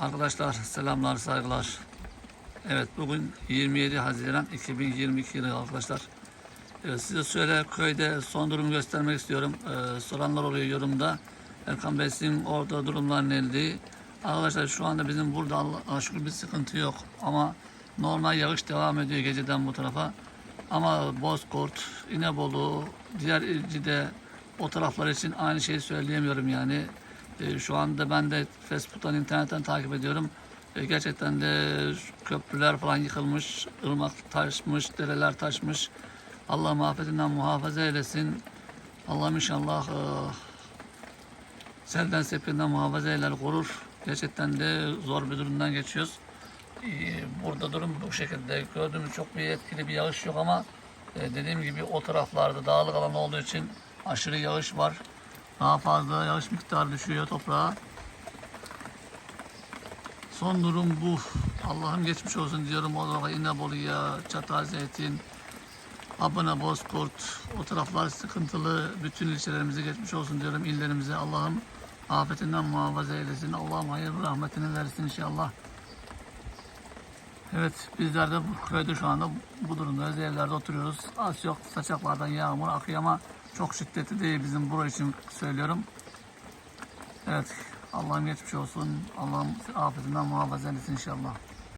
Arkadaşlar selamlar saygılar. Evet bugün 27 Haziran 2022 yılı arkadaşlar. Evet, size şöyle köyde son durumu göstermek istiyorum. Ee, soranlar oluyor yorumda. Erkan Bey sizin orada durumlar neydi? Arkadaşlar şu anda bizim burada Allah'a şükür bir sıkıntı yok. Ama normal yağış devam ediyor geceden bu tarafa. Ama Bozkurt, İnebolu, diğer ilcide o taraflar için aynı şeyi söyleyemiyorum yani. E, şu anda ben de Facebook'tan, internetten takip ediyorum. E, gerçekten de köprüler falan yıkılmış, ırmak taşmış, dereler taşmış. Allah afetinden muhafaza eylesin. Allah'ım inşallah e, selden sepinden muhafaza eyler, korur. Gerçekten de zor bir durumdan geçiyoruz. E, burada durum bu şekilde. Gördüğümüz çok bir etkili bir yağış yok ama e, dediğim gibi o taraflarda dağlık alan olduğu için aşırı yağış var. Daha fazla yağış miktarı düşüyor toprağa. Son durum bu. Allah'ım geçmiş olsun diyorum. O tarafa İnebolu'ya, Çatal Zeytin, Abına, Bozkurt, o taraflar sıkıntılı. Bütün ilçelerimize geçmiş olsun diyorum. illerimize Allah'ım afetinden muhafaza eylesin. Allah'ım hayır rahmetini versin inşallah. Evet bizler de bu köyde şu anda bu durumdayız. Evlerde oturuyoruz. Az yok saçaklardan yağmur akıyor ama çok şiddetli değil bizim bura için söylüyorum. Evet Allah'ım geçmiş olsun. Allah'ım afetinden muhafaza etsin inşallah.